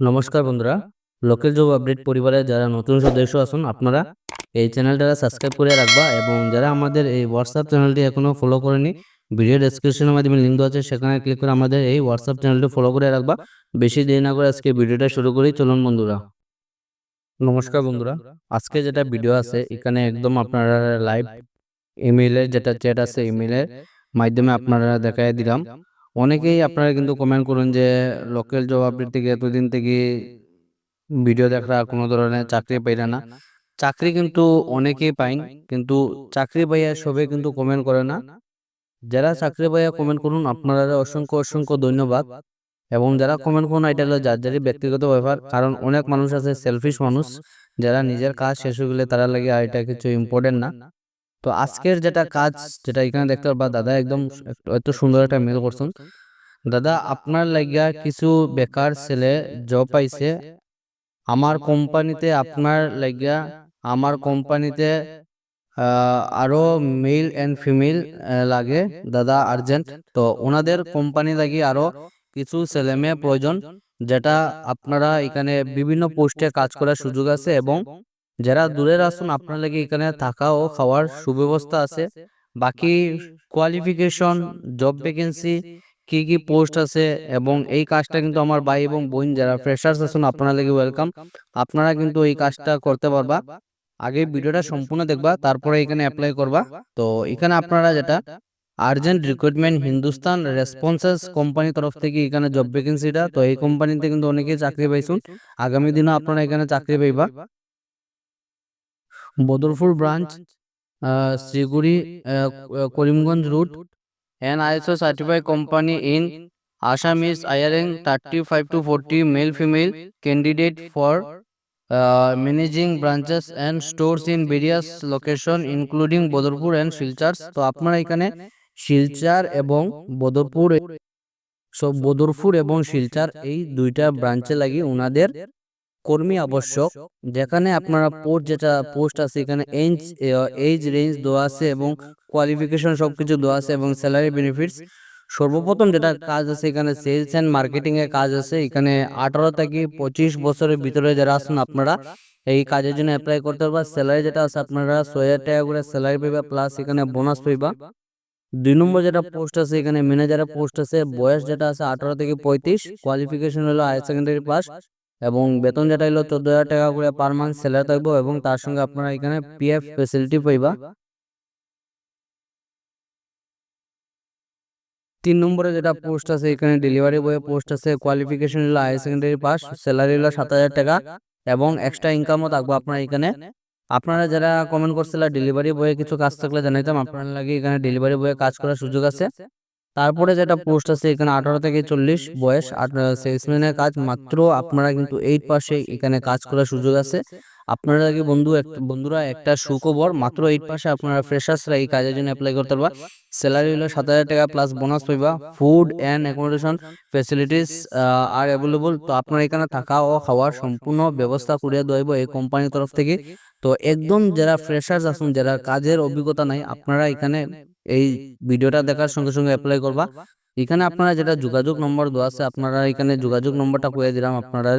নমস্কার বন্ধুরা। Local job update পরিবারে যারা নতুন সদস্য আছেন, আপনারা এই চ্যানেলটা সাবস্ক্রাইব করে রাখবা এবং যারা আমাদের এই হোয়াটসঅ্যাপ চ্যানেলটি এখনও ফলো করেনি ভিডিও ডেসক্রিপশনের মাধ্যমে লিঙ্ক দেওয়া আছে, সেখানে ক্লিক করে আমাদের এই হোয়াটসঅ্যাপ চ্যানেলটি ফলো করে রাখবা। বেশি দেরি না করে আজকে ভিডিওটা শুরু করি, চলুন বন্ধুরা। নমস্কার বন্ধুরা। আজকে যেটা ভিডিও আছে, এখানে একদম আপনারা লাইভ ইমেইলের যেটা চ্যাট আছে ইমেইলের মাধ্যমে আপনারা দেখাই দিলাম। অনেকেই আপনারা কিন্তু কমেন্ট করুন যে লোকাল জব আপডেট থেকে এতদিন থেকে ভিডিও দেখা কোনো ধরনের চাকরি পাইরা না। চাকরি কিন্তু অনেকেই পাইন কিন্তু চাকরি পাইয়া সবে কিন্তু কমেন্ট করে না। যারা চাকরি পাইয়া কমেন্ট করুন আপনারা অসংখ্য অসংখ্য ধন্যবাদ। এবং যারা কমেন্ট করুন এটা হলো যার যারই ব্যক্তিগত ব্যাপার কারণ অনেক মানুষ আছে সেলফিশ মানুষ যারা নিজের কাজ শেষ হয়ে গেলে তারা লাগে আর এটা কিছু ইম্পর্টেন্ট না। তো আজকের যেটা কাজ যেটা এখানে দেখতে পারবা দাদা একদম এত সুন্দর একটা মেল করছেন। দাদা আপনার লাগিয়া কিছু বেকার ছেলে জব পাইছে। আমার কোম্পানিতে আপনার লাগিয়া আমার কোম্পানিতে আরও মেল এন্ড ফিমেল লাগে। দাদা আর্জেন্ট তো ওনাদের কোম্পানি লাগি আরও কিছু ছেলে মেয়ে প্রয়োজন যেটা আপনারা এখানে বিভিন্ন পোস্টে কাজ করার সুযোগ আছে এবং যারা দূরের আসুন আপনার লাগে এখানে থাকা ও খাওয়ার সুব্যবস্থা আছে, বাকি কোয়ালিফিকেশন জব ভ্যাকেন্সি কি কি পোস্ট আছে এবং এই কাজটা কিন্তু আমার ভাই এবং বোন যারা ফ্রেশার্স আছেন আপনারা লাগে ওয়েলকাম আপনারা কিন্তু এই কাজটা করতে পারবা। আগে ভিডিওটা সম্পূর্ণ দেখবা, তারপরে এখানে অ্যাপ্লাই করবা। তো এখানে আপনারা যেটা আর্জেন্ট রিক্রুটমেন্ট হিন্দুস্তান রেসপন্সেস কোম্পানির তরফ থেকে এখানে জব ভ্যাকেন্সিটা তো এই কোম্পানিতে কিন্তু অনেকেই চাকরি পাইছুন। আগামী দিনও আপনারা এখানে চাকরি পাইবা। Badarpur branch Shriguri Karimganj route an ISO certified company in Assam is hiring 35 to 40 male female candidate for uh, managing branches and stores in various location including Badarpur and Silchar তো আপনারা এখানে শিলচার এবং বদরপুর সব বদরপুর এবং শিলচার এই দুইটা ব্রাঞ্চে লাগি ওনাদের কর্মী আবশ্যক। যেখানে আপনারা পোস্ট যেটা পোস্ট আছে এখানে এজ এজ রেঞ্জ দেওয়া আছে এবং কোয়ালিফিকেশন সবকিছু দেওয়া আছে এবং স্যালারি বেনিফিটস সর্বপ্রথম যেটা কাজ আছে এখানে সেলস অ্যান্ড মার্কেটিং এর কাজ আছে এখানে আঠারো থেকে পঁচিশ বছরের ভিতরে যারা আছেন আপনারা এই কাজের জন্য অ্যাপ্লাই করতে পারবা স্যালারি যেটা আছে আপনারা ছয় হাজার টাকা করে স্যালারি পাইবা প্লাস এখানে বোনাস পাইবা। দুই নম্বর যেটা পোস্ট আছে এখানে ম্যানেজারের পোস্ট আছে বয়স যেটা আছে আঠারো থেকে পঁয়ত্রিশ কোয়ালিফিকেশন হলো হায়ার সেকেন্ডারি পাস এবং বেতন যেটা হলো চোদ্দ হাজার টাকা করে পার মান্থ স্যালারি থাকব এবং তার সঙ্গে আপনারা এখানে পিএফ ফেসিলিটি পাইবা। তিন নম্বরে যেটা পোস্ট আছে, এখানে ডেলিভারি বয়ে পোস্ট আছে কোয়ালিফিকেশন হলো হায়ার সেকেন্ডারি পাস স্যালারি হলো সাত হাজার টাকা এবং এক্সট্রা ইনকামও থাকব আপনার এখানে। আপনারা যারা কমেন্ট করছিলেন ডেলিভারি বয়ে কিছু কাজ থাকলে জানাইতাম আপনার লাগে এখানে ডেলিভারি বয়ে কাজ করার সুযোগ আছে। তারপরে যেটা পোস্ট আছে এখানে আঠারো থেকে চল্লিশ বয়স সেলসম্যানের কাজ মাত্র আপনারা কিন্তু এইট পাশে এখানে কাজ করার সুযোগ আছে। আপনারা কি বন্ধু বন্ধুরা, একটা সুখবর, মাত্র এইট পাশে আপনারা ফ্রেশার্সরা এই কাজের জন্য অ্যাপ্লাই করতে পারবা। স্যালারি হলো সাত হাজার টাকা প্লাস বোনাস পাইবা। Food and accommodation facilities are available তো আপনারা এখানে থাকা ও খাওয়ার সম্পূর্ণ ব্যবস্থা করিয়া দেওয়াইব এই কোম্পানির তরফ থেকে। তো একদম যারা ফ্রেশার্স আছেন, যারা কাজের অভিজ্ঞতা নাই, আপনারা এখানে এই ভিডিওটা দেখার সঙ্গে সঙ্গে অ্যাপ্লাই করবা। এখানে আপনারা যেটা যোগাযোগ নম্বর দেওয়া আছে, আপনারা এখানে যোগাযোগ নম্বরটা কয়ে দিলাম আপনারা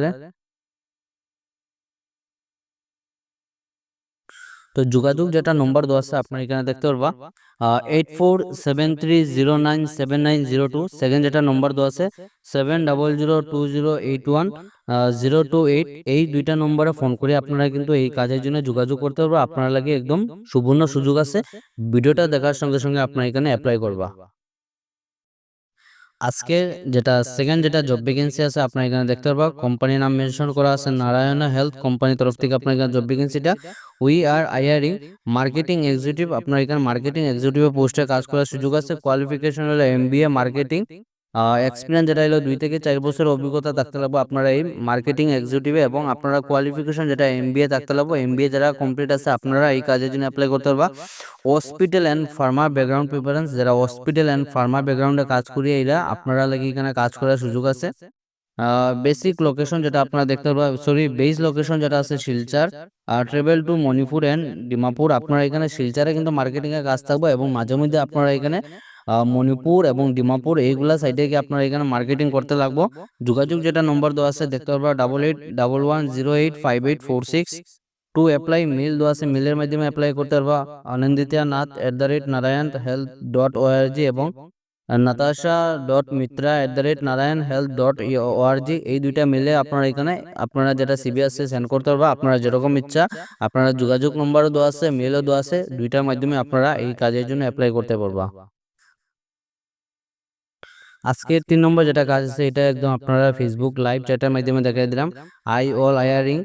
তো যোগাযোগ যেটা নম্বর দেওয়া আছে আপনার এখানে দেখতে পারবা। Eight four seven three zero nine seven nine zero two second যেটা নম্বর দেওয়া আছে seven double zero two zero eight one zero two eight এই দুইটা নম্বরে ফোন করে আপনারা কিন্তু এই কাজের জন্য যোগাযোগ করতে পারব। আপনারা লাগে একদম সুবর্ণ সুযোগ আছে। ভিডিওটা দেখার সঙ্গে সঙ্গে আপনার এখানে অ্যাপ্লাই করবা। আজকে যেটা সেকেন্ড যেটা জব ভ্যাকেন্সি আছে, আপনার এখানে দেখতে পারবা কোম্পানির নাম মেনশন করা আছে নারায়ণা হেলথ কোম্পানির তরফ থেকে আপনার এখানে job ভ্যাকেন্সিটা we are hiring marketing executive আপনার এখানে মার্কেটিং এক্সিকিউটিভের পোস্টে কাজ করার সুযোগ আছে। কোয়ালিফিকেশন হলো M B A marketing experience যেটা হলো দুই থেকে চার বছর অভিজ্ঞতা থাকতে লাগবে আপনারা এই মার্কেটিং এক্সিকিউটিভে এবং আপনারা কোয়ালিফিকেশন যেটা এম বি এ থাকতে লাগবে এম বি এ যারা কমপ্লিট আছে আপনারা এই কাজের জন্য অ্যাপ্লাই করতে পারবা। Hospital and pharma background preference যারা হসপিটাল অ্যান্ড ফার্মা ব্যাকগ্রাউন্ডে কাজ করিয়ে এরা আপনারা লাগে এখানে কাজ করার সুযোগ আছে। বেসিক লোকেশন যেটা আপনারা দেখতে পারবেন সরি বেস লোকেশন যেটা আছে শিলচার আর travel to Manipur and Dimapur. আপনারা এখানে শিলচারে কিন্তু মার্কেটিং এর কাজ থাকবে এবং মাঝে মধ্যে আপনারা এখানে মণিপুর এবং ডিমাপুর এইগুলা সাইডে গিয়ে আপনারা এখানে মার্কেটিং করতে লাগবো। যোগাযোগ যেটা নম্বর দেওয়া আছে দেখতে পারবা double eight double one zero eight five eight four six two apply mail দেওয়া আছে মেলের মাধ্যমে অ্যাপ্লাই করতে পারবা। Anandita Nath at the rate Narayana health dot ORG এবং Natasha dot Mitra at the rate Narayana health dot ORG এই দুইটা মিলে আপনারা এখানে আপনারা যেটা সিবিএসসি সেন্ড করতে পারবা আপনারা যেরকম ইচ্ছা আপনারা যোগাযোগ নম্বরও দেওয়া আছে মেলও দেওয়া আছে দুইটার মাধ্যমে আপনারা এই কাজের জন্য অ্যাপ্লাই করতে পারবা। আজকের তিন নম্বর যেটা কাজ আছে, এটা একদম আপনারা ফেসবুক লাইভ চ্যাটের মাধ্যমে দেখাই দিলাম। I all hiring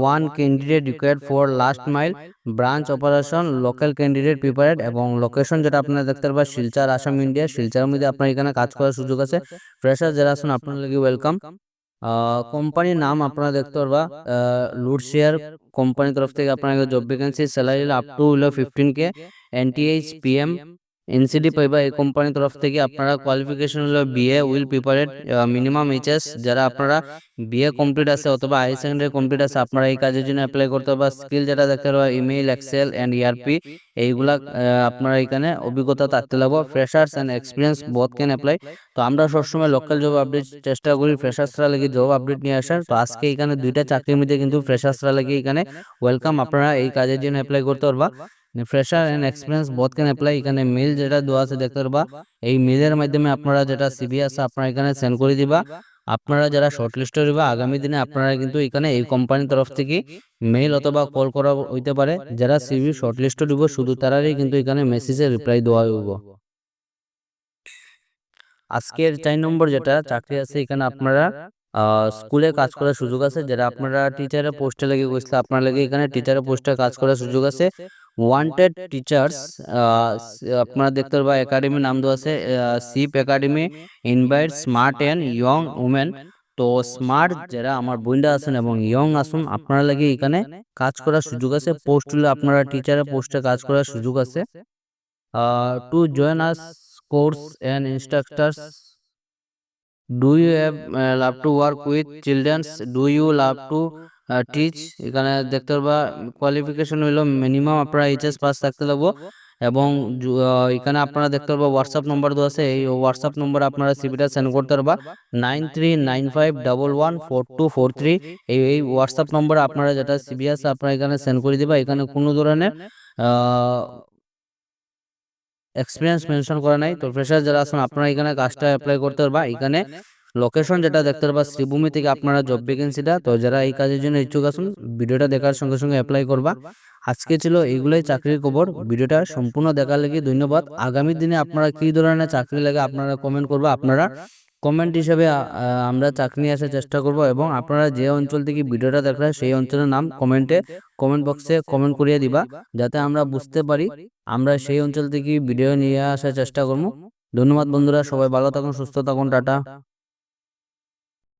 one candidate required for last mile branch operation local candidate prepared এবং লোকেশন যেটা আপনারা দেখতে পারবেন, শিলচর, আসাম ইন্ডিয়া শিলচরের মধ্যে আপনার এখানে কাজ করার সুযোগ আছে। ফ্রেশার যারা আছেন আপনার লাগে ওয়েলকাম কোম্পানির নাম আপনারা দেখতে পারবা লুড শেয়ার কোম্পানির তরফ থেকে আপনার job vacancy salary up to হলো fifteen K NTH PM NCD পাইবা এই কোম্পানির তরফ থেকে আপনারা কোয়ালিফিকেশন হলো BA will prepared minimum HS যারা আপনারা বিএ কমপ্লিট আছে অথবা হাই সেকেন্ডারি কমপ্লিট আছে, আপনারা এই কাজের জন্য অ্যাপ্লাই করতে পারবা স্কিল যেটা দেখতে পারবা ইমেইল এক্সেল অ্যান্ড ইআরপি এইগুলা আপনারা এখানে অভিজ্ঞতা থাকতে লাগবে। Freshers and experience both can apply তো আমরা সবসময় লোকাল জব আপডেট চেষ্টা করি ফ্রেশার্সরা লাগি জব আপডেট নিয়ে আসার। তো আজকে এখানে দুইটা চাকরির মধ্যে কিন্তু ফ্রেশার্সরা লাগি এখানে ওয়েলকাম আপনারা এই কাজের জন্য অ্যাপ্লাই করতে পারবা। Fresher and experience both can apply এখানে মেল যেটা দেওয়া আছে দেখতে পারবা। এই মেলের মাধ্যমে আপনারা যেটা সিবি আছে আপনারা এখানে সেন্ড করে দিবা। আপনারা যারা শর্টলিস্ট হইবা আগামী দিনে আপনারা কিন্তু এখানে এই কোম্পানির তরফ থেকে মেইল অথবা কল করা হইতে পারে। যারা সিভি শর্টলিস্ট দিব শুধু তারারই কিন্তু এখানে মেসেজে রিপ্লাই দেওয়া হইব। আজকের চার নম্বর যেটা চাকরি আছে এখানে আপনারা স্কুলে কাজ করার সুযোগ আছে যারা আপনারা টিচারের পোস্টে লেগে গেছিল আপনার লাগে এখানে টিচারের পোস্টে কাজ করার সুযোগ আছে ওয়ান্টেড টিচার্স আপনারা দেখতে পারবা একাডেমির নাম দেওয়া আছে SIP academy invite smart and young women তো স্মার্ট যারা আমার বইন্ডা আছেন এবং ইয়ং আসুন আপনারা লাগে এখানে কাজ করার সুযোগ আছে পোস্ট হলে আপনারা টিচারের পোস্টে কাজ করার সুযোগ আছে to join us course and instructors do you have love to work with childrens do you love to teach এখানে দেখতে পারবা কোয়ালিফিকেশন হইল মিনিমাম আপনারা এইচএস পাস থাকতে লাগবো এবং এখানে আপনারা দেখতে পারবা হোয়াটসঅ্যাপ নম্বর দেওয়া আছে, এই হোয়াটসঅ্যাপ নম্বরে আপনারা সিভিটা সেন্ড করতে পারবা nine three nine five double one four two four three এই এই হোয়াটসঅ্যাপ নম্বরে আপনারা যেটা সিবি আছে আপনারা এখানে সেন্ড করে দিবা, এখানে কোনো ধরনের এক্সপিরিয়েন্স মেনশন করা নাই। তো ফ্রেশার যারা আছেন, আপনারা এখানে কাজটা অ্যাপ্লাই করতে পারবা, এখানে লোকেশন যেটা দেখতে পারবা, শ্রীভূমি থেকে আপনারা জব ভ্যাকেন্সিটা তো যারা এই কাজের জন্য ইচ্ছুক আছেন, ভিডিওটা দেখার সঙ্গে সঙ্গে অ্যাপ্লাই করবা। আজকে ছিল এইগুলোই চাকরির খবর, ভিডিওটা সম্পূর্ণ দেখার লাগি ধন্যবাদ। আগামী দিনে আপনারা কি ধরনের চাকরি লাগে আপনারা কমেন্ট করবা, আপনারা কমেন্ট হিসেবে আমরা চাকরি নিয়ে আসার চেষ্টা করব এবং আপনারা যে অঞ্চল থেকে ভিডিওটা দেখলেন সেই অঞ্চলের নাম কমেন্টে কমেন্ট বক্সে কমেন্ট করিয়ে দিবা, যাতে আমরা বুঝতে পারি আমরা সেই অঞ্চল থেকে ভিডিও নিয়ে আসার চেষ্টা করব। ধন্যবাদ বন্ধুরা, সবাই ভালো থাকুন, সুস্থ থাকুন, টাটা।